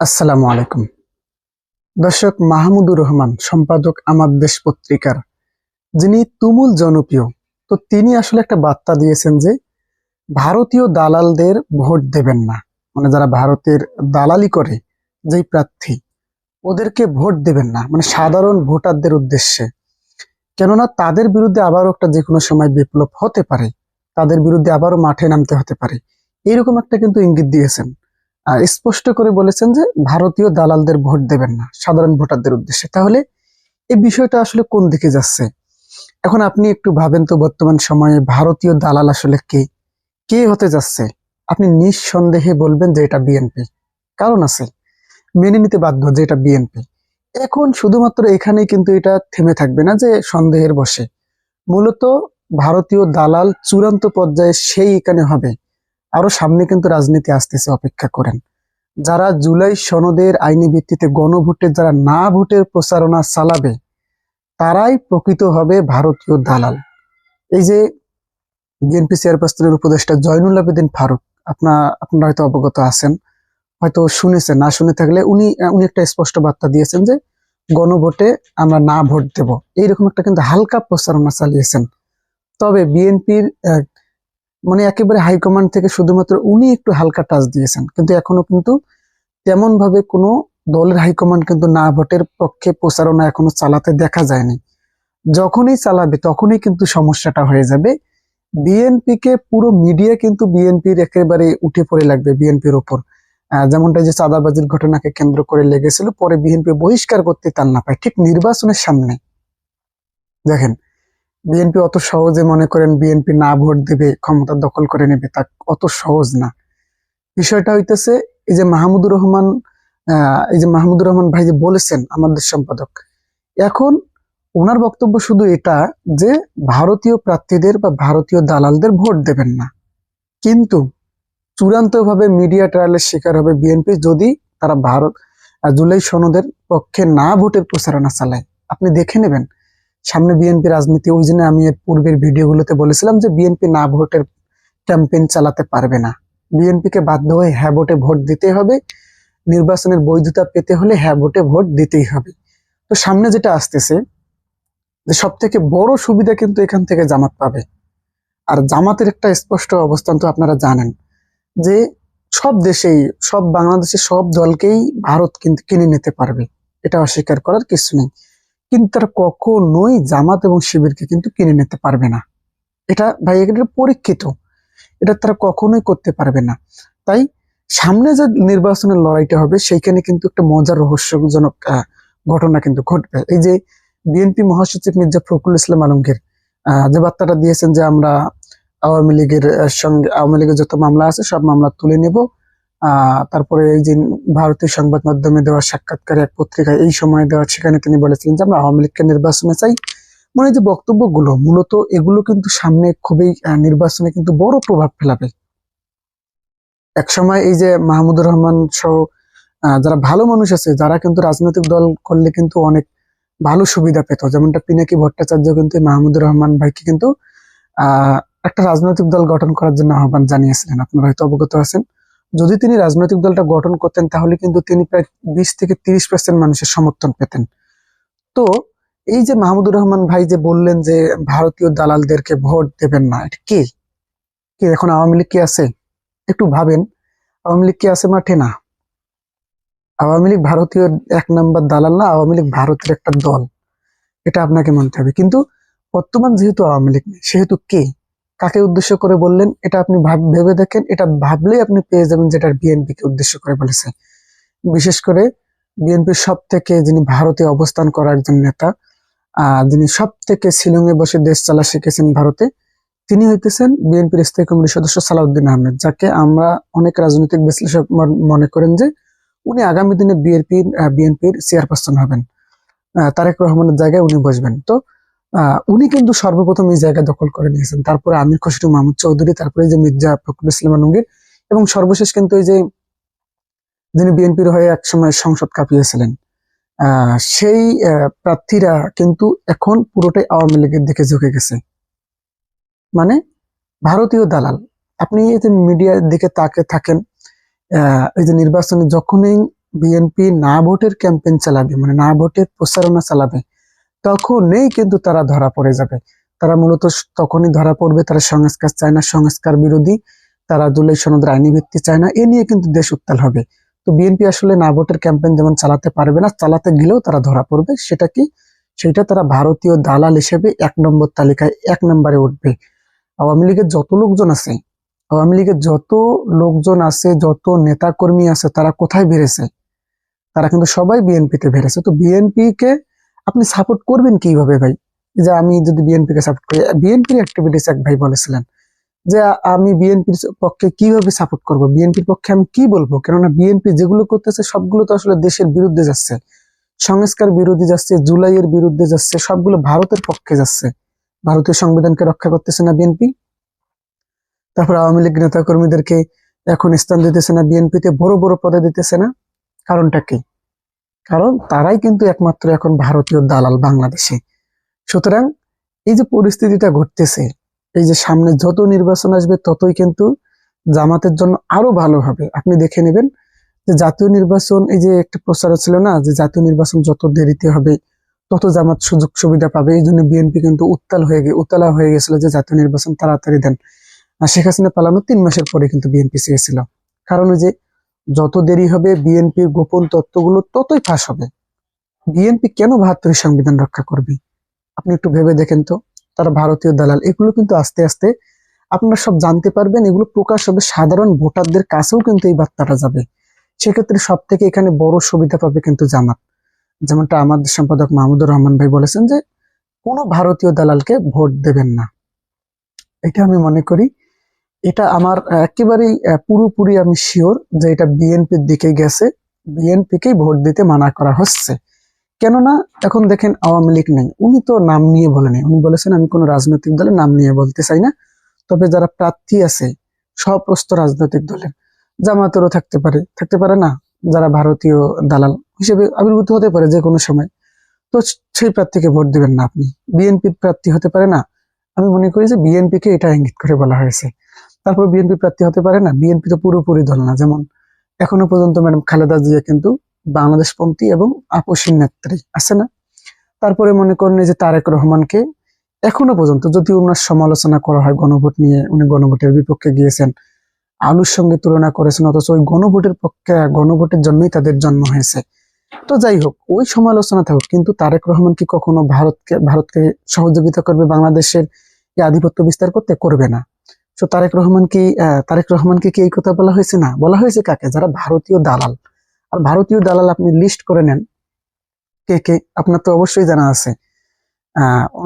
আসসালামু আলাইকুম। দর্শক, মাহমুদুর রহমান, সম্পাদক আমার দেশ পত্রিকার, যিনি তুমুল জনপ্রিয়, তো তিনি আসলে একটা বার্তা দিয়েছেন যে, ভারতীয় দালালদের ভোট দেবেন না। মানে যারা ভারতের দালালি করে, যেই প্রার্থী, ওদেরকে ভোট দেবেন না। মানে সাধারণ ভোটারদের উদ্দেশ্যে। কেননা তাদের বিরুদ্ধে আবারও একটা যে কোনো সময় বিপ্লব হতে পারে। তাদের বিরুদ্ধে আবারও মাঠে নামতে হতে পারে। এইরকম একটা কিন্তু ইঙ্গিত দিয়েছেন। স্পষ্ট করে বলেছেন যে ভারতীয় দালালদের ভোট দেবেন না, সাধারণ ভোটারদের উদ্দেশ্যে। তাহলে এই বিষয়টা আসলে কোন দিকে যাচ্ছে? এখন আপনি একটু ভাবেন তো বর্তমান সময়ে ভারতীয় দালাল আসলে কে? কে হতে যাচ্ছে? আপনি নিঃসন্দেহে বলবেন যে এটা বিএনপি। কারণ আছে, মেনে নিতে বাধ্য যে এটা বিএনপি। এখন শুধুমাত্র এখানে কিন্তু এটা থেমে থাকবে না যে সন্দেহের বসে মূলত ভারতীয় দালাল চূড়ান্ত পর্যায়ে সেই এখানে হবে। আরও সামনে কিন্তু রাজনীতি আসতেছে, অপেক্ষা করেন। যারা জুলাই সনদের আইনি ভিত্তিতে গণভোটে যারা না ভোটের প্রচারণা চালাবে, তারাই প্রকৃত হবে ভারতীয় দালাল। এই যে বিএনপি চেয়ারপারসনের উপদেষ্টা জয়নুল আবেদিন ফারুক আপনার আপনারা হয়তো অবগত আছেন, হয়তো শুনেছেন, না শুনে থাকলে উনি উনি একটা স্পষ্ট বার্তা দিয়েছেন যে গণভোটে আমরা না ভোট দেব। এইরকম একটা কিন্তু হালকা প্রচারণা চালিয়েছেন। তবে বিএনপির মানে একেবারে হাইকমান্ড থেকে শুধুমাত্র উনি একটু হালকা টাচ দিয়েছেন। কিন্তু এখনও কিন্তু তেমন ভাবে কোনো দলের হাইকমান্ড কিন্তু না, ভোটের পক্ষে প্রচারণা এখনও চালাতে দেখা যায়নি। যখনই চালাবে তখনই কিন্তু সমস্যাটা হয়ে যাবে। বিএনপি কে পুরো মিডিয়া কিন্তু বিএনপির একেবারে উঠে পড়ে লাগবে বিএনপির ওপর। যেমনটা যে চাঁদাবাজির ঘটনাকে কেন্দ্র করে লেগেছিল, পরে বিএনপি বহিষ্কার করতে তার না পায়। ঠিক নির্বাচনের সামনে। দেখেন বিএনপি অত সহজে মনে করেন বিএনপি না ভোট দেবে, ক্ষমতা দখল করে নেবে, তা অত সহজ না। বিষয়টা হইতেছে, এই যে মাহমুদুর রহমান এই যে মাহমুদুর রহমান ভাই যে বলেছেন আমাদের সম্পাদক, এখন ওনার বক্তব্য শুধু এটা যে ভারতীয় প্রার্থীদের বা ভারতীয় দালালদের ভোট দেবেন না। কিন্তু চূড়ান্তভাবে মিডিয়া ট্রায়ালের শিকার হবে বিএনপি যদি তারা ভারত জুলাই সনদের পক্ষে না ভোটের প্রচারণা চালায়। আপনি দেখে নেবেন সামনে বিএনপি রাজনীতি, ওই জন্য আমি এর পূর্বের ভিডিওগুলোতে বলেছিলাম যে বিএনপি না ভোটের ক্যাম্পেইন চালাতে পারবে না। বিএনপিকে বাধ্য হয়ে হ্যাঁ ভোটে ভোট দিতে হবে। নির্বাচনের বৈধতা পেতে হলে হ্যাঁ ভোটে ভোট দিতেই হবে। তো সামনে যেটা আসতেছে, যে সব থেকে বড় সুবিধা কিন্তু এখান থেকে জামাত পাবে। আর জামাতের একটা স্পষ্ট অবস্থান তো আপনারা জানেন, যে সব দেশেই, সব বাংলাদেশের সব দলকেই ভারত কিন্তু কিনে নিতে পারবে। এটা অস্বীকার করার কিছু নেই। কিন্তু তারা কখনোই জামাত এবং শিবিরকে কিন্তু কিনে নিতে পারবে না। এটা ভাই এটা পরীক্ষিত। এটা তারা কখনোই করতে পারবে না। তাই সামনে যে নির্বাচনের লড়াইটা হবে, সেইখানে কিন্তু একটা মজার রহস্যজনক ঘটনা কিন্তু ঘটবে। এই যে বিএনপি মহাসচিব মির্জা ফখরুল ইসলাম আলমগীর যে বার্তাটা দিয়েছেন যে আমরা আওয়ামী লীগের সঙ্গে, আওয়ামী লীগের যত মামলা আছে, সব মামলা তুলে নেব। তারপরে এই যে ভারতীয় সংবাদ মাধ্যমে দেওয়া সাক্ষাৎকারে এক পত্রিকায় এই সময় দেওয়া, সেখানে তিনি বলেছিলেন যে, আমরা আওয়ামী লীগকে নির্বাচনে চাই। মানে যে বক্তব্যগুলো, মূলত এগুলো কিন্তু সামনে খুবই নির্বাচনে কিন্তু বড় প্রভাব ফেলাবে। এক সময় এই যে মাহমুদুর রহমান সহ যারা ভালো মানুষ আছে, যারা কিন্তু রাজনৈতিক দল করলে কিন্তু অনেক ভালো সুবিধা পেত। যেমনটা পিনাকি ভট্টাচার্য কিন্তু মাহমুদুর রহমান ভাইকে কিন্তু একটা রাজনৈতিক দল গঠন করার জন্য আহ্বান জানিয়েছিলেন। আপনারা হয়তো অবগত আছেন। যদি তিনি রাজনৈতিক দলটা গঠন করতেন, তাহলে কিন্তু তিনি প্রায় বিশ থেকে তিরিশ পার্সেন্ট মানুষের সমর্থন পেতেন। তো এই যে মাহমুদুর রহমান ভাই যে বললেন যে ভারতীয় দালালদেরকে ভোট দেবেন না, এটা কে? কে? এখন আওয়ামী লীগ কি আছে? একটু ভাবেন। আওয়ামী লীগ কি আছে মাঠে? না। আওয়ামী লীগ ভারতীয় এক নম্বর দালাল না, আওয়ামী লীগ ভারতের একটা দল। এটা আপনাকে মানতে হবে। কিন্তু বর্তমান যেহেতু আওয়ামী লীগ, সেহেতু কে? কাকে উদ্দেশ্য করে বললেন, এটা আপনি ভাব- দেখেন, এটা ভাবলেই আপনি পেয়ে যাবেন যেটা বিএনপি কে উদ্দেশ্য করে বলেছে। বিশেষ করে বিএনপির সব থেকে যিনি ভারতে অবস্থান করার একজন নেতা যিনি সব থেকে শিলংয়ে বসে দেশ চালা শিখেছেন ভারতে, তিনি হইতেছেন বিএনপির স্থায়ী কমিটির সদস্য সালাউদ্দিন আহমেদ, যাকে আমরা অনেক রাজনৈতিক বিশ্লেষক মন- করেন যে উনি আগামী দিনে বিএনপির বিএনপির চেয়ারপারসন হবেন। তারেক রহমানের জায়গায় উনি বসবেন। তো উনি কিন্তু সর্বপ্রথম এই জায়গা দখল করে নিয়েছেন। তারপরে আমির খসরু, মাহমুদ চৌধুরী, তারপরে যে মির্জা ফখরুল ইসলাম আলমগীর এবং সর্বশেষ কিন্তু এই যে যিনি বিএনপির হয়ে একসময় সংসদ কাঁপিয়েছিলেন সেই প্রার্থীরা কিন্তু এখন পুরোটাই আওয়ামী লীগের দিকে ঝুঁকে গেছে। মানে ভারতীয় দালাল, আপনি এই যে মিডিয়ার দিকে তাকে থাকেন এই যে নির্বাচনে যখনই বিএনপি না ভোটের ক্যাম্পেইন চালাবে মানে না ভোটের প্রচারণা চালাবে তখনই কিন্তু তারা ধরা পড়ে যাবে। তারা মূলত তখনই ধরা পড়বে তারা সংস্কার চায় না, সংস্কার বিরোধী। তারা জুলাই সনদের আইনি ভিত্তি চায় না। এ নিয়ে কিন্তু দেশ উত্তাল হবে। তো বিএনপি আসলে না ভোটের ক্যাম্পেইন যেমন চালাতে পারবে না, চালাতে গেলেও তারা ধরা পড়বে। সেটা কি? সেটা তারা ভারতীয় দালাল হিসেবে এক নম্বর তালিকায় এক নম্বরে উঠবে। আওয়ামী লীগের যত লোকজন আছে, আওয়ামী লীগের যত লোকজন আছে, যত নেতা কর্মী আছে, তারা কোথায় বেড়েছে? তারা কিন্তু সবাই বিএনপিতে বেড়েছে। তো বিএনপি কে আপনি সাপোর্ট করবেন কীভাবে ভাই? যে আমি যদি বিএনপি কে সাপোর্ট করি বিএনপির অ্যাক্টিভিটিস এক ভাই বলেছিলেন যে আমি বিএনপির পক্ষে কীভাবে সাপোর্ট করব? বিএনপির পক্ষে আমি কি বলব? কেননা বিএনপি যেগুলো করতেছে, সবগুলো তো আসলে দেশের বিরুদ্ধে যাচ্ছে। সংস্কার বিরোধী যাচ্ছে, জুলাইয়ের বিরুদ্ধে যাচ্ছে, সবগুলো ভারতের পক্ষে যাচ্ছে। ভারতীয় সংবিধানকে রক্ষা করতেছে না বিএনপি তারপর আওয়ামী লীগ নেতা কর্মীদেরকে এখন স্থান দিতেছে না বিএনপিতে বড় বড় পদে দিতেছে না। কারণটা কি? কারণ তারাই কিন্তু একমাত্র এখন ভারতীয় দালাল বাংলাদেশে। সুতরাং এই যে পরিস্থিতিটা ঘটতেছে, এই যে সামনে যত নির্বাচন আসবে ততই কিন্তু জামাতের জন্য আরও ভালো হবে। আপনি দেখে নেবেন যে জাতীয় নির্বাচন, এই যে একটা প্রচার ছিল না, যে জাতীয় নির্বাচন যত দেরিতে হবে, তত জামাত সুযোগ সুবিধা পাবে। এই জন্য বিএনপি কিন্তু উত্তাল হয়ে গে উত্তালা হয়ে গেছিল যে জাতীয় নির্বাচন তাড়াতাড়ি দেন। আর শেখ হাসিনা পালানো তিন মাসের পরে কিন্তু বিএনপি চেয়েছিল কারণ যে যত দেরি হবে, বিএনপির গোপন তত্ত্বগুলো ততই ফাঁস হবে। বিএনপি কেন বাহাত্তরের সংবিধান রক্ষা করবে? আপনি একটু ভেবে দেখেন তো। তারা ভারতীয় দালাল, এগুলো কিন্তু আস্তে আস্তে আপনারা সব জানতে পারবেন, এগুলো প্রকাশ হবে সাধারণ ভোটারদের কাছেও কিন্তু এই বার্তাটা যাবে। সেক্ষেত্রে সব থেকে এখানে বড় সুবিধা পাবে কিন্তু জামাত। যেমনটা আমাদের সম্পাদক মাহমুদুর রহমান ভাই বলেছেন যে, কোনো ভারতীয় দালালকে ভোট দেবেন না। এটা আমি মনে করি এটা আমার একেবারেই পুরোপুরি আমি শিওর যে এটা বিএনপির দিকে গেছে। বিএনপিকেই ভোট দিতে মানা করা হচ্ছে। কেননা, এখন দেখেন আওয়ামী লীগ নেই। উনি তো নাম নিয়ে বলেনি উনি বলেছেন, আমি কোনো রাজনৈতিক দলের নাম নিয়ে বলতে চাই না। তবে যারা প্রার্থী আছে সপ্রস্ত রাজনৈতিক দলের, জামাতেরও থাকতে পারে। থাকতে পারে না, যারা ভারতীয় দালাল হিসেবে আবির্ভূত হতে পারে যে কোনো সময়। তো সেই প্রার্থীকে ভোট দিবেন না আপনি। বিএনপির প্রার্থী হতে পারে না। আমি মনে করি যে বিএনপি কে এটা ইঙ্গিত করে বলা হয়েছে। তারপর বিএনপি প্রার্থী হতে পারে না। বিএনপি তো পুরোপুরি দল না। যেমন এখনও পর্যন্ত ম্যাডাম খালেদা জিয়া কিন্তু বাংলাদেশপন্থী এবং আপসীন নেত্রী আছে না। তারপরে মনে করেন যে তারেক রহমানকে এখনও পর্যন্ত যদি ওনার সমালোচনা করা হয়, গণভোট নিয়ে উনি গণভোটের বিপক্ষে গিয়েছেন, আলুর সঙ্গে তুলনা করেছেন, অথচ ওই গণভোটের পক্ষে, গণভোটের জন্যই তাদের জন্ম হয়েছে। তো যাই হোক, ওই সমালোচনা থাকুক, কিন্তু তারেক রহমান কি কখনো ভারতকে ভারতকে সহযোগিতা করবে, বাংলাদেশের আধিপত্য বিস্তার করতে? করবে না। তো তারেক রহমান কি তারেক রহমানকে কি এই কথা বলা হয়েছে? না, বলা হয়েছে কাকে? যারা ভারতীয় দালাল। আর ভারতীয় দালাল আপনি লিস্ট করে নেন। কে কে? আপনার তো অবশ্যই জানা আছে।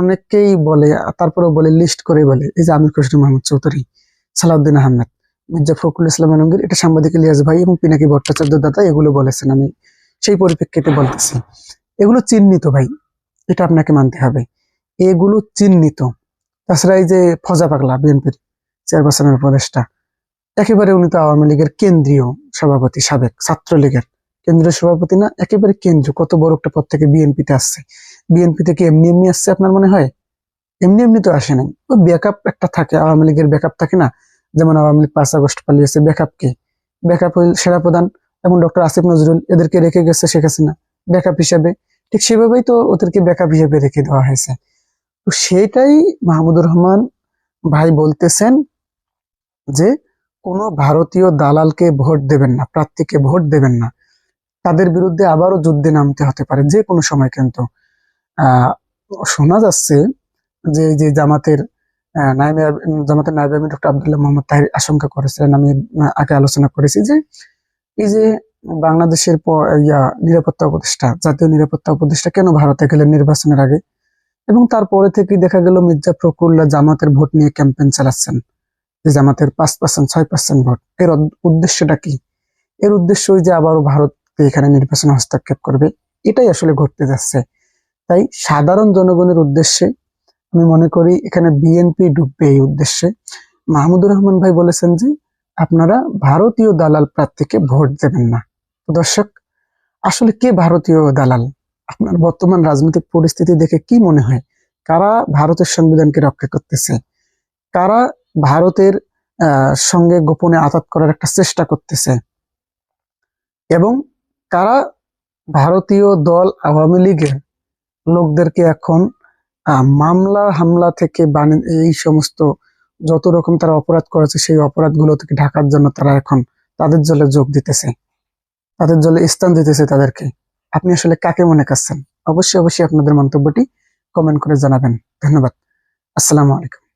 অনেকেই বলে, তারপরেও বলে লিস্ট করে বলে। এই যে আমির খসরু মাহমুদ চৌধুরী, সালাউদ্দিন আহমেদ, মির্জা ফখরুল ইসলাম আলমগীর, এটা সাংবাদিক ইলিয়াস ভাই এবং পিনাকি ভট্টাচার্য দাদা এগুলো বলেছেন। আমি সেই পরিপ্রেক্ষিতে বলতেছি। এগুলো চিহ্নিত ভাই, এটা আপনাকে মানতে হবে। এগুলো চিহ্নিত। তাছাড়া এই যে ফজা পাগলা, বিএনপির। চেয়ারপারসনের উপদেষ্টা। একেবারে উনি তো আওয়ামী লীগের কেন্দ্রীয় সভাপতি, সাবেক ছাত্রলীগের কেন্দ্রীয় সভাপতি না, একেবারে কেন্দ্রীয়। কত বড় একটা পদ থেকে বিএনপিতে আসছে। বিএনপি থেকে এমনি এমনি আসছে আপনার মনে হয়? এমনি এমনি তো আসে নাই। ওই ব্যাকআপ একটা থাকে, আওয়ামী লীগের ব্যাকআপ থাকে না? যেমন আওয়ামী লীগ পাঁচ আগস্ট পালিয়েছে, ব্যাকআপ কে? ব্যাকআপ সেরা প্রধান এবং ডক্টর আসিফ নজরুল, এদেরকে রেখে গেছে শেখ হাসিনা। ব্যাকআপ হিসেবে। ঠিক সেভাবেই তো ওদেরকে ব্যাকআপ হিসেবে রেখে দেওয়া হয়েছে। তো সেটাই মাহমুদুর রহমান ভাই বলতেছেন যে কোনো ভারতীয় দালালকে ভোট দেবেন না, প্রার্থীকে ভোট দেবেন না। তাদের বিরুদ্ধে আবারও যুদ্ধে নামতে হতে পারে, যে কোনো সময় কিন্তু। শোনা যাচ্ছে যে যে জামাতের জামাতের নায়েবে আমি ডক্টর আব্দুল্লাহ মোহাম্মদ তাহির আশঙ্কা করেছিলেন, আমি আগে আলোচনা করেছি যে এই যে বাংলাদেশের ইয়া নিরাপত্তা উপদেষ্টা, জাতীয় নিরাপত্তা উপদেষ্টা কেন ভারতে গেলেন নির্বাচনের আগে? এবং তারপরে থেকে দেখা গেল মির্জা ফখরুল্লাহ জামাতের ভোট নিয়ে ক্যাম্পেইন চালাচ্ছেন। জামাতের পাঁচ পার্সেন্ট ছয় পার্সেন্ট ভোট। এর উদ্দেশ্যটা কি? এর উদ্দেশ্য যে আবারও ভারতকে এখানে নির্বাচনে হস্তক্ষেপ করবে। এটাই আসলে ঘটতে যাচ্ছে। তাই সাধারণ জনগণের উদ্দেশ্যে আমি মনে করি এখানে বিএনপি ডুববে এই উদ্দেশ্যে। মাহমুদুর রহমান ভাই বলেছেন যে আপনারা ভারতীয় দালাল প্রার্থীকে ভোট দেবেন না। দর্শক, আসলে কে ভারতীয় দালাল? আপনার বর্তমান রাজনৈতিক পরিস্থিতি দেখে কি মনে হয়? কারা ভারতের সংবিধানকে রক্ষা করতেছে? কারা ভারতের সঙ্গে গোপনে আঘাত করার একটা চেষ্টা করতেছে। এবং কারা? ভারতীয় দল আওয়ামী লীগের লোকদেরকে এখন মামলা হামলা থেকে এই সমস্ত যত রকম তারা অপরাধ করেছে, সেই অপরাধগুলো থেকে ঢাকার জন্য তারা এখন তাদের জলে যোগ দিতেছে। তাদের জলে স্থান দিতেছে তাদেরকে। আপনি আসলে কাকে মনে করছেন? অবশ্যই অবশ্যই আপনাদের মন্তব্যটি কমেন্ট করে জানাবেন। ধন্যবাদ। আসসালামু আলাইকুম।